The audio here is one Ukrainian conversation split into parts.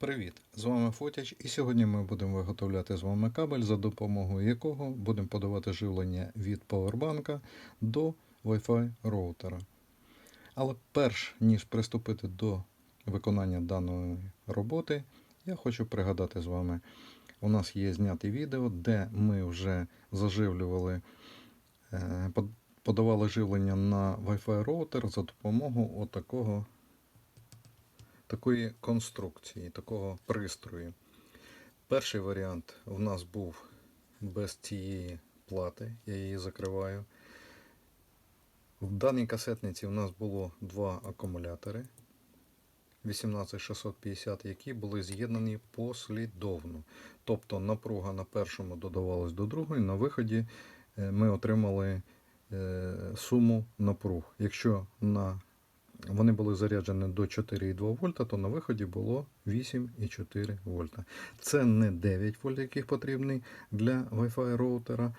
Привіт! З вами Фотяч, і сьогодні ми будемо виготовляти з вами кабель, за допомогою якого будемо подавати живлення від павербанка до Wi-Fi роутера. Але перш ніж приступити до виконання даної роботи, я хочу пригадати з вами, у нас є зняте відео, де ми вже заживлювали, е, подавали живлення на Wi-Fi роутер за допомогою отакого такої конструкції, такого пристрою. Перший варіант у нас був без цієї плати, я її закриваю. В даній касетниці у нас було два акумулятори 18650, які були з'єднані послідовно. Тобто напруга на першому додавалась до другої, на виході е, ми отримали е, суму напруг. Якщо на вони були заряджені до 4,2 вольта, то на виході було 8,4 вольта. Це не 9 вольт, яких потрібний для Wi-Fi роутера.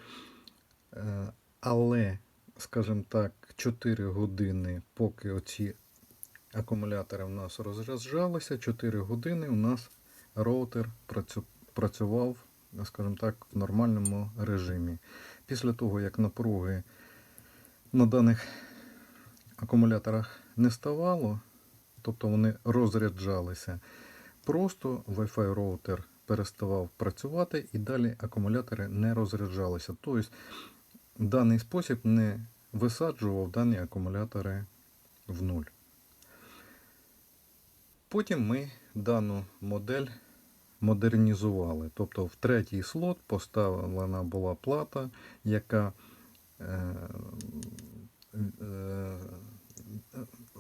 Е, Але, скажімо так, 4 години, поки оці акумулятори в нас розряджалися, 4 години у нас роутер працював, скажімо так, в нормальному режимі. Після того, як напруги на даних акумуляторах не ставало, тобто вони розряджалися, просто Wi-Fi роутер переставав працювати і далі акумулятори не розряджалися. Тобто даний спосіб не висаджував дані акумулятори в нуль. Потім ми дану модель модернізували. Тобто в третій слот поставлена була плата, яка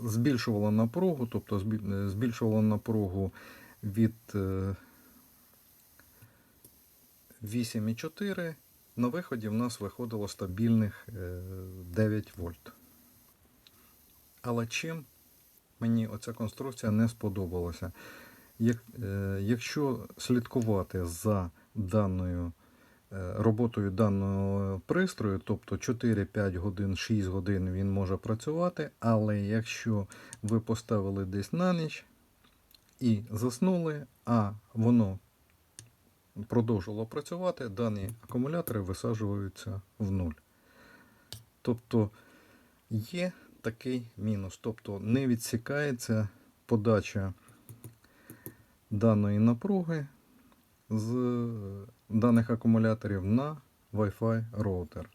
збільшувала напругу, тобто е, збільшувала напругу від е, 8,4. На виході в нас виходило стабільних е, 9 вольт. Але чим мені оця конструкція не сподобалася? Як, е, якщо слідкувати за даною е, роботою даного пристрою, тобто 4-5 годин, 6 годин він може працювати, але якщо ви поставили десь на ніч і заснули, а воно продовжило працювати, дані акумулятори висаджуються в нуль. Тобто є такий мінус, тобто не відсікається подача даної напруги з даних акумуляторів на Wi-Fi роутер.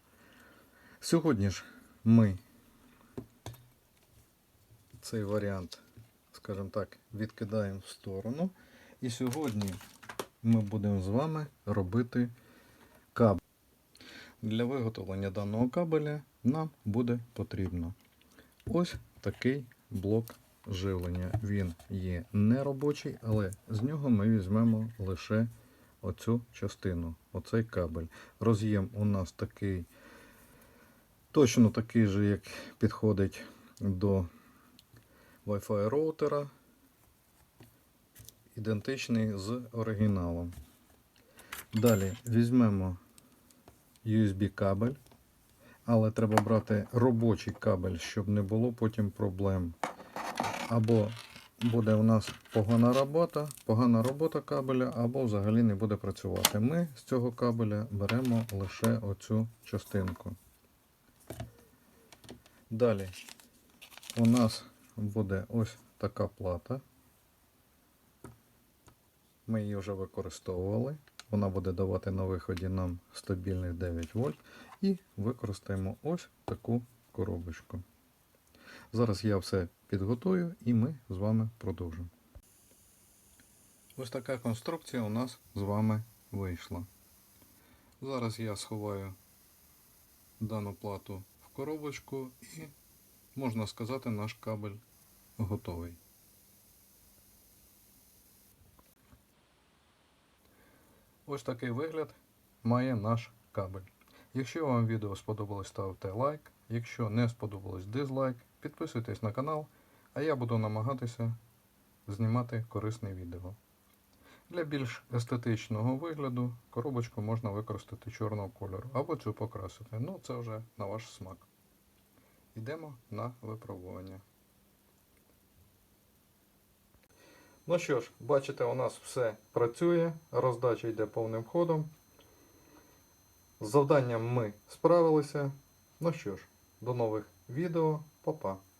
Сьогодні ж ми цей варіант, скажімо так, відкидаємо в сторону. І сьогодні ми будемо з вами робити кабель. Для виготовлення даного кабеля нам буде потрібно ось такий блок живлення. Він є неробочий, але з нього ми візьмемо лише оцю частину, оцей кабель. Роз'єм у нас такий, точно такий же, як підходить до Wi-Fi роутера, ідентичний з оригіналом. Далі візьмемо USB кабель, але треба брати робочий кабель, щоб не було потім проблем. Або буде у нас погана робота, погана робота кабеля, або взагалі не буде працювати. Ми з цього кабеля беремо лише оцю частинку. Далі у нас буде ось така плата. Ми її вже використовували. Вона буде давати на виході нам стабільних 9 вольт. І використаємо ось таку коробочку. Зараз я все підготую і ми з вами продовжимо. Ось така конструкція у нас з вами вийшла. Зараз я сховаю дану плату в коробочку і, можна сказати, наш кабель готовий. Ось такий вигляд має наш кабель. Якщо вам відео сподобалось, ставте лайк. Якщо не сподобалось дизлайк, підписуйтесь на канал, а я буду намагатися знімати корисне відео. Для більш естетичного вигляду коробочку можна використати чорного кольору або цю покрасити. Ну, це вже на ваш смак. Йдемо на випробування. Ну що ж, бачите, у нас все працює, роздача йде повним ходом. З завданням ми справилися. Ну що ж, до нових відео, Popó.